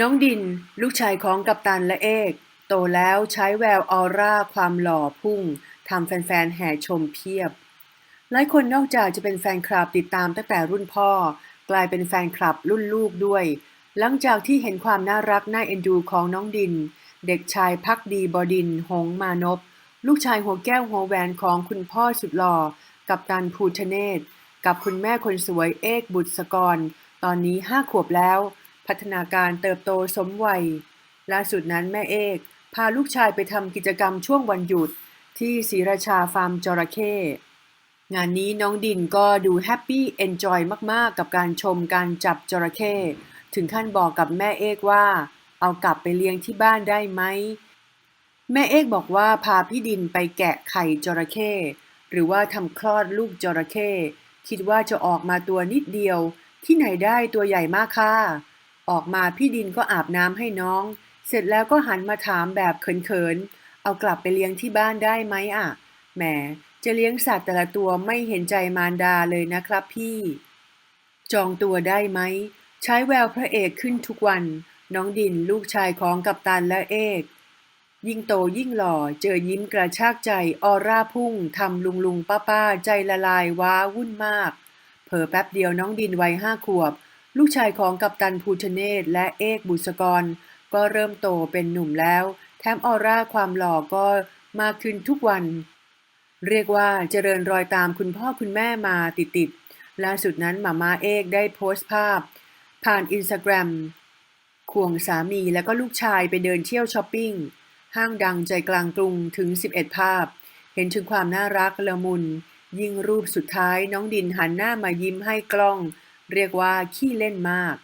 น้องดิน ลูกชายของกัปตันและเอก โตแล้วใช้แววออร่าความหล่อพุ่งทำแฟนๆแห่ชมเพียบ หลายคนนอกจากจะเป็นแฟนคลับติดตามตั้งแต่รุ่นพ่อ กลายเป็นแฟนคลับรุ่นลูกด้วย หลังจากที่เห็นความน่ารักน่าเอ็นดูของน้องดิน เด็กชายพักดีบอดิน หงมานพลูกชายหัวแก้วหัวแหวนของคุณพ่อสุดหล่อกับตันภูทเนศกับคุณแม่คนสวยเอกบุตรสกร ตอนนี้ห้าขวบแล้ว พัฒนาการเติบโตสมวัย ล่าสุดนั้นแม่เอก พาลูกชายไปทำกิจกรรมช่วงวันหยุดที่ศรีราชาฟาร์มจระเข้งานนี้น้องดินก็ดูแฮปปี้เอนจอยมากๆ กับการชมการจับจระเข้ถึงขั้นบอกกับแม่เอกว่า เอากลับไปเลี้ยงที่บ้านได้ไหม แม่เอกบอกว่าพาพี่ดินไปแกะไข่จระเข้หรือว่าทำคลอดลูกจระเข้คิดว่าจะออกมาตัวนิดเดียว ที่ไหนได้ตัวใหญ่มากค่ะ ออกมาพี่ดินก็อาบน้ำให้น้อง เสร็จแล้วก็หันมาถามแบบเขินๆ เอากลับไปเลี้ยงที่บ้านได้ไหมอะ แหม จะเลี้ยงสัตว์แต่ละตัวไม่เห็นใจมารดาเลยนะครับพี่ จองตัวได้ไหม ใช้แววพระเอกขึ้นทุกวัน น้องดินลูกชายของกัปตันและเอก ยิ่งโตยิ่งหล่อ เจอยิ้มกระชากใจ ออร่าพุ่ง ทำลุงลุงป้าป้าใจละลายว้าวุ่นมาก เผลอแป๊บเดียวน้องดินวัยห้าขวบ ลูกชายของกัปตันภูชเนศและเอกบุษกร ก็เริ่มโตเป็นหนุ่มแล้ว แถมออร่าความหล่อก็มากขึ้นทุกวัน เรียกว่าเจริญรอยตามคุณพ่อคุณแม่มาติดๆล่าสุดนั้นหมาม่าเอกได้โพสต์ภาพ ผ่านอินสตาแกรมควงสามีและก็ลูกชายไปเดินเที่ยวช้อปปิ้ง ห้างดังใจกลางกรุงถึง 11 ภาพ เห็นถึงความน่ารักละมุน ยิ่งรูปสุดท้ายน้องดินหันหน้ามายิ้มให้กล้อง เรียกว่าขี้เล่นมาก